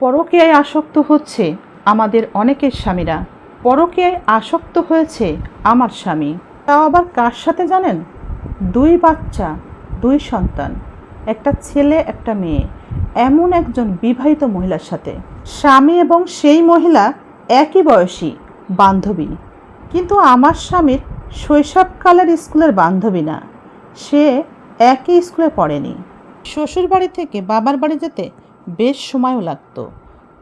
পরকীয়ায় আসক্ত হচ্ছে আমাদের অনেকের স্বামীরা। পরকীয়ায় আসক্ত হয়েছে আমার স্বামী। তাও আবার কার সাথে জানেন? দুই বাচ্চা, দুই সন্তান, একটা ছেলে, একটা মেয়ে, এমন একজন বিবাহিত মহিলার সাথে। স্বামী এবং সেই মহিলা একই বয়সী, বান্ধবী। কিন্তু আমার স্বামীর শৈশবকালের স্কুলের বান্ধবী না। সে একই স্কুলে পড়েনি। শ্বশুর বাড়ি থেকে বাবার বাড়ি যেতে বেশ সময়ও লাগতো।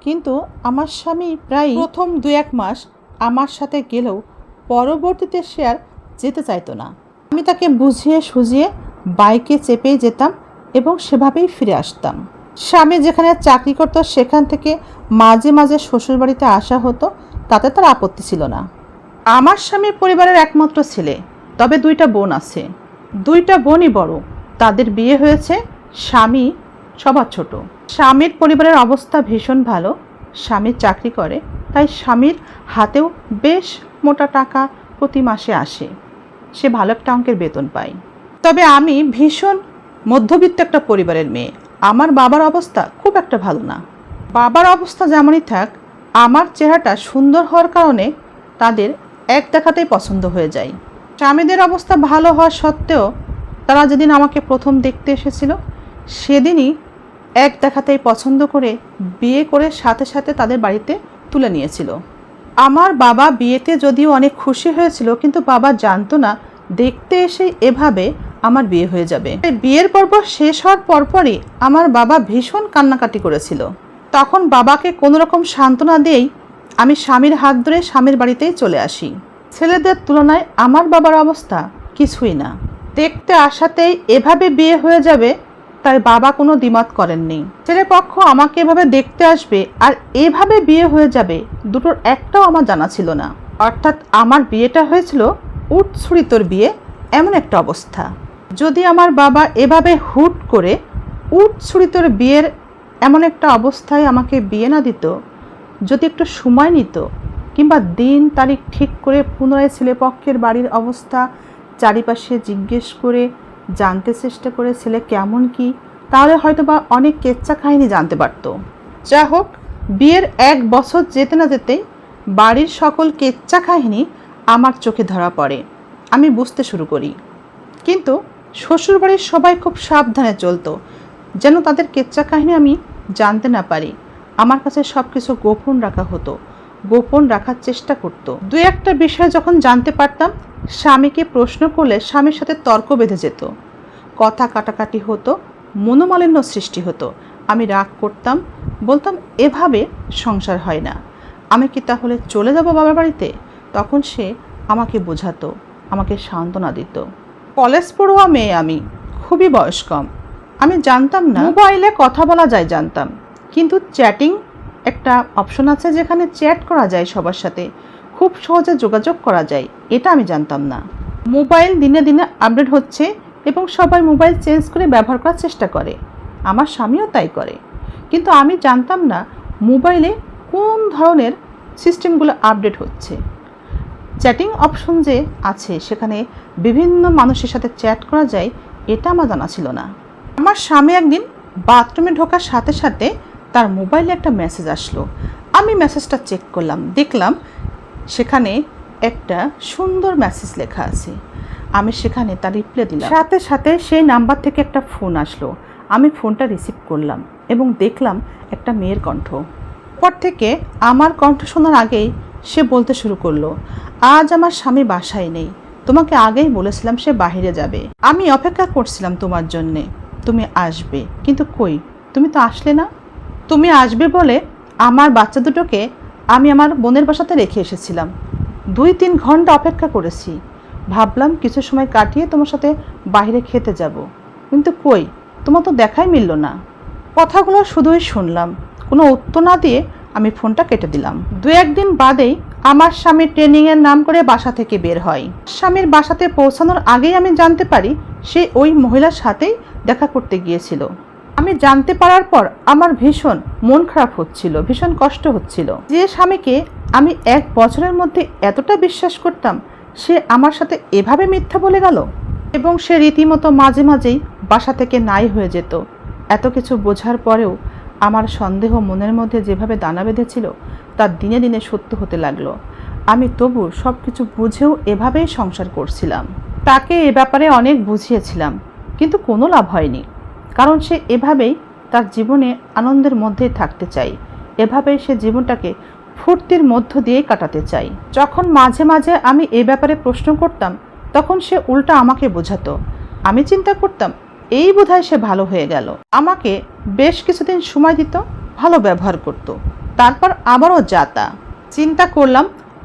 কিন্তু আমার স্বামী প্রায় প্রথম দু এক মাস আমার সাথে গেলেও পরবর্তীতে সে আর যেতে চাইতো না। আমি তাকে বুঝিয়ে সুঝিয়ে বাইকে চেপেই যেতাম এবং সেভাবেই ফিরে আসতাম। স্বামী যেখানে চাকরি করতো সেখান থেকে মাঝে মাঝে শ্বশুরবাড়িতে আসা হতো, তাতে তার আপত্তি ছিল না। আমার স্বামীর পরিবারের একমাত্র ছেলে, তবে দুইটা বোন আছে। দুইটা বোনই বড়। তাদের বিয়ে হয়েছে, স্বামী সবার ছোট। স্বামীর পরিবারের অবস্থা ভীষণ ভালো। স্বামী চাকরি করে, তাই স্বামীর হাতেও বেশ মোটা টাকা প্রতি মাসে আসে। সে ভালো একটা অঙ্কের বেতন পায়। তবে আমি ভীষণ মধ্যবিত্ত একটা পরিবারের মেয়ে। আমার বাবার অবস্থা খুব একটা ভালো না। বাবার অবস্থা যেমনই থাক, আমার চেহারাটা সুন্দর হওয়ার কারণে তাদের এক দেখাতেই পছন্দ হয়ে যায়। স্বামীদের অবস্থা ভালো হওয়া সত্ত্বেও তারা যেদিন আমাকে প্রথম দেখতে এসেছিল, সেদিনই এক দেখাতেই পছন্দ করে বিয়ে করে সাথে সাথে তাদের বাড়িতে তুলে নিয়েছিল। আমার বাবা বিয়েতে যদিও অনেক খুশি হয়েছিল, কিন্তু বাবা জানতো না, দেখতে এসে এভাবে আমার বিয়ে হয়ে যাবে। বিয়ের পর্ব শেষ হওয়ার পরপরই আমার বাবা ভীষণ কান্নাকাটি করেছিল। তখন বাবাকে কোনো রকম সান্ত্বনা দিয়েই আমি স্বামীর হাত ধরে স্বামীর বাড়িতেই চলে আসি। ছেলেদের তুলনায় আমার বাবার অবস্থা কিছুই না। দেখতে আসাতেই এভাবে বিয়ে হয়ে যাবে তাই বাবা কোনো দ্বিমত করেননি। ছেলে পক্ষ আমাকে এভাবে দেখতে আসবে আর এভাবে বিয়ে হয়ে যাবে দুটোর একটাও আমার জানা ছিল না। অর্থাৎ আমার বিয়েটা হয়েছিল উটছুরিতর বিয়ে, এমন একটা অবস্থা। যদি আমার বাবা এভাবে হুট করে উটছুরিতর বিয়ের এমন একটা অবস্থায় আমাকে বিয়ে না দিত, যদি একটু সময় নিত, কিংবা দিন তারিখ ঠিক করে পুনরায় ছেলেপক্ষের বাড়ির অবস্থা চারিপাশে জিজ্ঞেস করে জানতে চেষ্টা করে ছেলে কেমন কি, তাহলে হয়তো বা অনেক কেচ্চা কাহিনী জানতে পারতো। যা হোক বিয়ের এক বছর যেতে না যেতেই বাড়ির সকল কেচ্চা কাহিনী আমার চোখে ধরা পড়ে। আমি বুঝতে শুরু করি। কিন্তু শ্বশুরবাড়ির সবাই খুব সাবধানে চলতো, যেন তাদের কেচ্চা কাহিনী আমি জানতে না পারি। আমার কাছে সব কিছু গোপন রাখা হতো। গোপন রাখার চেষ্টা করতো। দু একটা বিষয় যখন জানতে পারতাম, স্বামীকে প্রশ্ন করলে স্বামীর সাথে তর্ক বেঁধে যেত। কথা কাটাকাটি হতো, মনোমালিন্য সৃষ্টি হতো। আমি রাগ করতাম, বলতাম, এভাবে সংসার হয় না। আমি কি তাহলে চলে যাব বাবার বাড়িতে? তখন সে আমাকে বোঝাতো, আমাকে সান্ত্বনা দিত। কলেজ পড়ুয়া মেয়ে আমি, খুবই বয়স কম আমি জানতাম না, মোবাইলে কথা বলা যায় জানতাম। কিন্তু চ্যাটিং একটা অপশন আছে যেখানে চ্যাট করা যায় সবার সাথে। খুব সহজে যোগাযোগ করা যায়। এটা আমি জানতাম না। মোবাইল দিনে দিনে আপডেট হচ্ছে এবং সবাই মোবাইল চেঞ্জ করে ব্যবহার করার চেষ্টা করে। আমার স্বামীও তাই করে। কিন্তু আমি জানতাম না মোবাইলে কোন ধরনের সিস্টেমগুলো আপডেট হচ্ছে। চ্যাটিং অপশন যে আছে, সেখানে বিভিন্ন মানুষের সাথে চ্যাট করা যায়, এটা আমার জানা ছিল না। আমার স্বামী একদিন বাথরুমে ঢোকার সাথে সাথে তার মোবাইলে একটা মেসেজ আসলো। আমি মেসেজটা চেক করলাম। দেখলাম সেখানে একটা সুন্দর মেসেজ লেখা আছে। আমি সেখানে তার রিপ্লাই দিলাম। সাথে সাথে সেই নাম্বার থেকে একটা ফোন আসলো। আমি ফোনটা রিসিভ করলাম এবং দেখলাম একটা মেয়ের কণ্ঠ। পর থেকে আমার কণ্ঠ শোনার আগেই সে বলতে শুরু করল আজ আমার স্বামী বাসায় নেই। তোমাকে আগেই বলেছিলাম সে বাইরে যাবে। আমি অপেক্ষা করছিলাম তোমার জন্যে। তুমি আসবে। কিন্তু কই? তুমি তো আসলে না? তুমি আসবে বলে আমার বাচ্চা দুটোকে আমি আমার বোনের বাসাতে রেখে এসেছিলাম। দুই তিন ঘণ্টা অপেক্ষা করেছি। ভাবলাম কিছু সময় কাটিয়ে তোমার সাথে বাইরে খেতে যাব। কিন্তু কই? তোমার তো দেখাই মিলল না। কথাগুলো শুধুই শুনলাম। কোনো উত্তর না দিয়ে আমি ফোনটা কেটে দিলাম। দু একদিন বাদেই আমার স্বামী ট্রেনিংয়ের নাম করে বাসা থেকে বের হয়। স্বামীর বাসাতে পৌঁছানোর আগেই আমি জানতে পারি সে ওই মহিলার সাথেই দেখা করতে গিয়েছিল। আমি জানতে পারার পর আমার ভীষণ মন খারাপ হচ্ছিল, ভীষণ কষ্ট হচ্ছিল। যে স্বামীকে আমি এক বছরের মধ্যে এতটা বিশ্বাস করতাম, সে আমার সাথে এভাবে মিথ্যা বলে গেল? এবং সে রীতিমতো মাঝে মাঝেই বাসা থেকে নাই হয়ে যেত। এত কিছু বোঝার পরেও আমার সন্দেহ মনের মধ্যে যেভাবে দানা বেঁধেছিল, তা দিনে দিনে সত্য হতে লাগল। আমি তবু সব কিছু বুঝেও এভাবেই সংসার করছিলাম। তাকে এ ব্যাপারে অনেক বুঝিয়েছিলাম, কিন্তু কোনো লাভ হয়নি। কারণ সে এভাবেই তার জীবনে আনন্দের মধ্যেই থাকতে চাই এভাবেই সে জীবনটাকে ফুর্তির মধ্য দিয়েই কাটাতে চাই যখন মাঝে মাঝে আমি এ ব্যাপারে প্রশ্ন করতাম, তখন সে উল্টা আমাকে বোঝাতো। আমি চিন্তা করতাম, এই বোধহয় সে ভালো হয়ে গেল। আমাকে বেশ কিছুদিন সময় দিত, ভালো ব্যবহার করত। তারপর আবারও যাতা চিন্তা করলাম,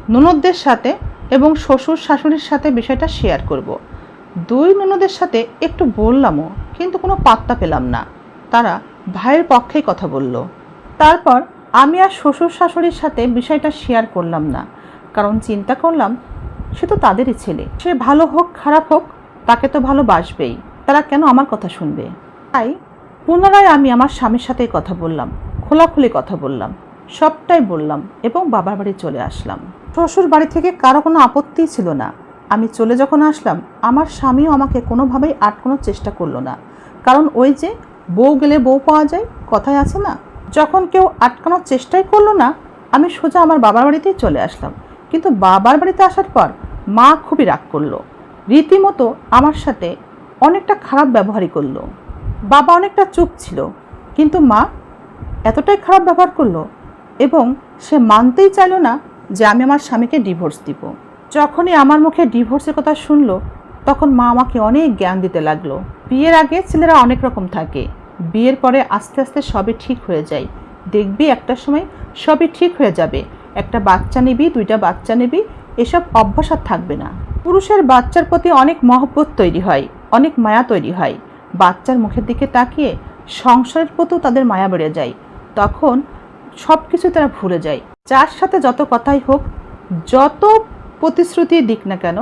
ননদদের সাথে এবং শ্বশুর শাশুড়ির সাথে বিষয়টা শেয়ার করব। দুই ননদের সাথে একটু বললামও, কিন্তু কোনো পাত্তা পেলাম না। তারা ভাইয়ের পক্ষেই কথা বলল। তারপর আমি আর শ্বশুর শাশুড়ির সাথে বিষয়টা শেয়ার করলাম না, কারণ চিন্তা করলাম সে তো তাদেরই ছেলে। সে ভালো হোক, খারাপ হোক, তাকে তো ভালোবাসবেই। তারা কেন আমার কথা শুনবে? তাই পুনরায় আমি আমার স্বামীর সাথেই কথা বললাম, খোলাখুলি কথা বললাম, সবটাই বললাম এবং বাবার বাড়ি চলে আসলাম। শ্বশুর বাড়ি থেকে কারও কোনো আপত্তিই ছিল না। আমি চলে যখন আসলাম, আমার স্বামীও আমাকে কোনোভাবেই আটকানোর চেষ্টা করল না। কারণ ওই যে, বউ গেলে বউ পাওয়া যায় কথায় আছে না? যখন কেউ আটকানোর চেষ্টাই করল না, আমি সোজা আমার বাবার বাড়িতেই চলে আসলাম। কিন্তু বাবার বাড়িতে আসার পর, মা খুবই রাগ করল। রীতিমতো আমার সাথে অনেকটা খারাপ ব্যবহারই করল। বাবা অনেকটা চুপ ছিল, কিন্তু মা এতটাই খারাপ ব্যবহার করল এবং সে মানতেই চাইলো না যে আমি আমার স্বামীকে ডিভোর্স দিব। যখনই আমার মুখে ডিভোর্সের কথা শুনলো, তখন মা আমাকে অনেক জ্ঞান দিতে লাগল। বিয়ের আগে ছেলেরা অনেক রকম থাকে। বিয়ের পরে আস্তে আস্তে সবই ঠিক হয়ে যায়। দেখবি একটা সময় সবই ঠিক হয়ে যাবে। একটা বাচ্চা নিবি, দুইটা বাচ্চা নিবি, এসব অভ্যাস আর থাকবে না। পুরুষের বাচ্চার প্রতি অনেক মহব্বত তৈরি হয়, অনেক মায়া তৈরি হয়। বাচ্চার মুখের দিকে তাকিয়ে সংসারের প্রতিও তাদের মায়া বেড়ে যায়। তখন সব কিছু তারা ভুলে যায়। যার সাথে যত কথাই হোক, যত প্রতিশ্রুতি দিক না কেন,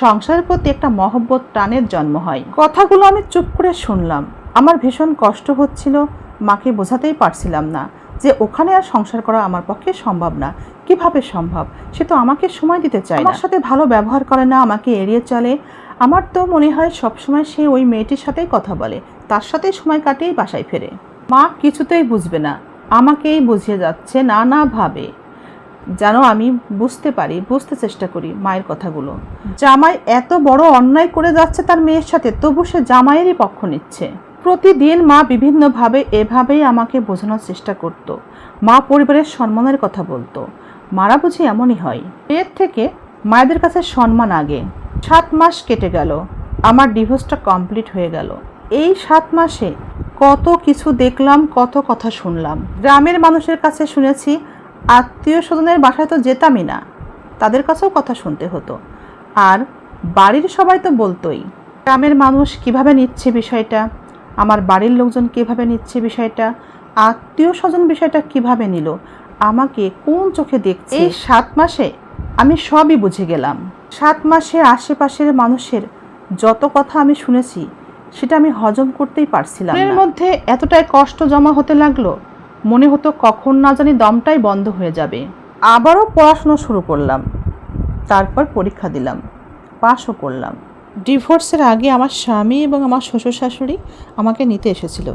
সংসারের প্রতি একটা মহব্বত টানের জন্ম হয়। কথাগুলো আমি চুপ করে শুনলাম। আমার ভীষণ কষ্ট হচ্ছিল, মাকে বোঝাতেই পারছিলাম না যে ওখানে আর সংসার করা আমার পক্ষে সম্ভব না। কীভাবে সম্ভব? সে তো আমাকে সময় দিতে চায় আমার সাথে ভালো ব্যবহার করে না, আমাকে এড়িয়ে চলে। আমার তো মনে হয় সবসময় সে ওই মেয়েটির সাথেই কথা বলে। তার সাথেই সময় কাটিয়েই বাসায় ফেরে। মা কিছুতেই বুঝবে না। আমাকেই বুঝিয়ে যাচ্ছে নানাভাবে। যেন আমি বুঝতে পারি, বুঝতে চেষ্টা করি মায়ের কথাগুলো। জামাই এত বড় অন্যায় করে যাচ্ছে তার মেয়ের সাথে, তবু সে জামাইয়েরই পক্ষ নিচ্ছে। প্রতিদিন মা বিভিন্নভাবে এভাবেই আমাকে বোঝানোর চেষ্টা করত। মা পরিবারের সম্মানের কথা বলতো। মারা বুঝি এমনই হয়। এর থেকে মায়েদের কাছে সম্মান আগে। সাত মাস কেটে গেল। আমার ডিভোর্সটা কমপ্লিট হয়ে গেল। এই সাত মাসে কত কিছু দেখলাম, কত কথা শুনলাম। গ্রামের মানুষের কাছে শুনেছি আত্মীয় স্বজনের বাসায় তো যেতামই না। তাদের কাছেও কথা শুনতে হতো। আর বাড়ির সবাই তো বলতোই গ্রামের মানুষ কীভাবে নিচ্ছে বিষয়টা? আমার বাড়ির লোকজন কীভাবে নিচ্ছে বিষয়টা? আত্মীয় স্বজন বিষয়টা কীভাবে নিল? আমাকে কোন চোখে দেখছে? এই সাত মাসে আমি সবই বুঝে গেলাম। সাত মাসে আশেপাশের মানুষের যত কথা আমি শুনেছি সেটা আমি হজম করতেই পারছিলাম এর মধ্যে এতটাই কষ্ট জমা হতে লাগল মনে হতো কখন না জানি দমটাই বন্ধ হয়ে যাবে। আবারও পড়াশুনো শুরু করলাম। তারপর পরীক্ষা দিলাম। পাশও করলাম। ডিভোর্সের আগে আমার স্বামী এবং আমার শ্বশুর শাশুড়ি আমাকে নিতে এসেছিল।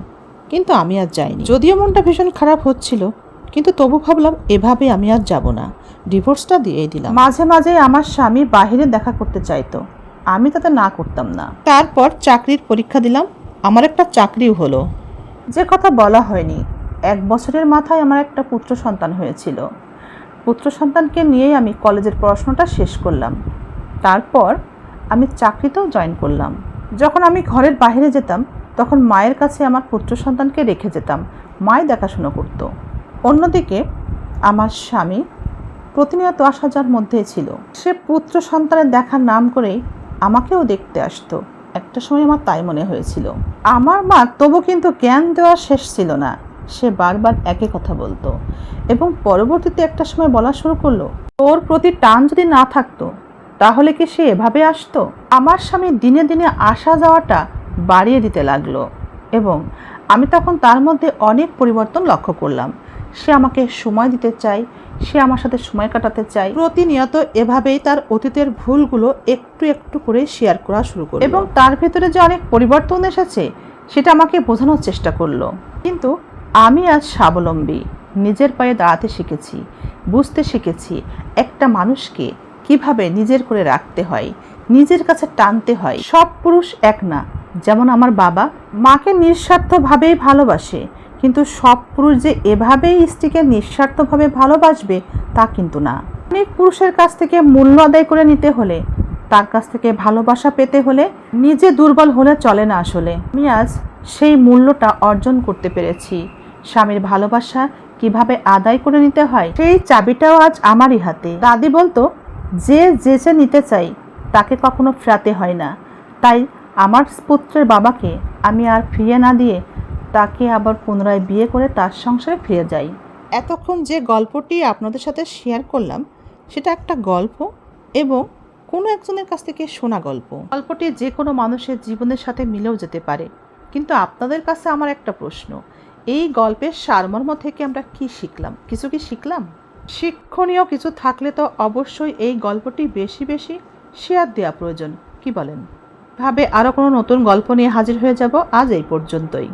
কিন্তু আমি আর যাইনি। যদিও মনটা ভীষণ খারাপ হচ্ছিল, কিন্তু তবু ভাবলাম, এভাবে আমি আর যাব না। ডিভোর্সটা দিয়েই দিলাম। মাঝে মাঝে আমার স্বামী বাইরে দেখা করতে চাইতো। আমি তাতে না করতাম না। তারপর চাকরির পরীক্ষা দিলাম। আমার একটা চাকরিও হলো। যে কথা বলা হয়নি। এক বছরের মাথায় আমার একটা পুত্র সন্তান হয়েছিল। পুত্র সন্তানকে নিয়েই আমি কলেজের পড়াশোনাটা শেষ করলাম। তারপর আমি চাকরিতেও জয়েন করলাম। যখন আমি ঘরের বাইরে যেতাম, তখন মায়ের কাছে আমার পুত্র সন্তানকে রেখে যেতাম। মাই দেখাশুনো করতো। অন্যদিকে আমার স্বামী প্রতিনিয়ত আসা যাওয়ার মধ্যেই ছিল। সে পুত্র সন্তানের দেখার নাম করেই আমাকেও দেখতে আসতো। একটা সময় আমার তাই মনে হয়েছিল। আমার মা তবু কিন্তু জ্ঞান দেওয়া শেষ ছিল না। সে বারবার একই কথা বলতো এবং পরবর্তীতে একটা সময় বলা শুরু করল, তোর প্রতি টান যদি না থাকতো, তাহলে কি সে এভাবে আসতো? আমার স্বামী দিনে দিনে আসা যাওয়াটা বাড়িয়ে দিতে লাগল এবং আমি তখন তার মধ্যে অনেক পরিবর্তন লক্ষ্য করলাম। সে আমাকে সময় দিতে চায়, সে আমার সাথে সময় কাটাতে চায়। প্রতিনিয়ত এভাবেই তার অতীতের ভুলগুলো একটু একটু করে শেয়ার করা শুরু করল। এবং তার ভিতরে যে অনেক পরিবর্তন এসেছে, সেটা আমাকে বোঝানোর চেষ্টা করল। কিন্তু আমি আজ স্বাবলম্বী, নিজের পায়ে দাঁড়াতে শিখেছি, বুঝতে শিখেছি একটা মানুষকে কীভাবে নিজের করে রাখতে হয়, নিজের কাছে টানতে হয়। সব পুরুষ এক না, যেমন আমার বাবা। মাকে নিঃস্বার্থভাবেই ভালোবাসে, কিন্তু সব পুরুষ যে এভাবেই স্ত্রীকে নিঃস্বার্থভাবে ভালোবাসবে তা কিন্তু না। অনেক পুরুষের কাছ থেকে মূল্য আদায় করে নিতে হলে, তার কাছ থেকে ভালোবাসা পেতে হলে নিজে দুর্বল হলে চলে না আসলে। আমি আজ সেই মূল্যটা অর্জন করতে পেরেছি। স্বামীর ভালোবাসা কীভাবে আদায় করে নিতে হয়, সেই চাবিটাও আজ আমারই হাতে। দাদি বলতো, যে যে যে নিতে চাই, তাকে কখনো ফেরাতে হয় না। তাই আমার পুত্রের বাবাকে আমি আর ফিরিয়ে না দিয়ে তাকে আবার পুনরায় বিয়ে করে তার সংসারে ফিরে যাই। এতক্ষণ যে গল্পটি আপনাদের সাথে শেয়ার করলাম, সেটা একটা গল্প এবং কোনো একজনের কাছ থেকে শোনা গল্প। গল্পটি যে কোনো মানুষের জীবনের সাথে মিলেও যেতে পারে, কিন্তু আপনাদের কাছে আমার একটা প্রশ্ন এই গল্পের সারমর্ম থেকে আমরা কি শিখলাম? কিছু কি শিখলাম? শিক্ষণীয় কিছু থাকলে তো অবশ্যই এই গল্পটি বেশি বেশি শেয়ার দেওয়া প্রয়োজন, কি বলেন? ভাবে আরও কোনো নতুন গল্প নিয়ে হাজির হয়ে যাব আজ এই পর্যন্তই।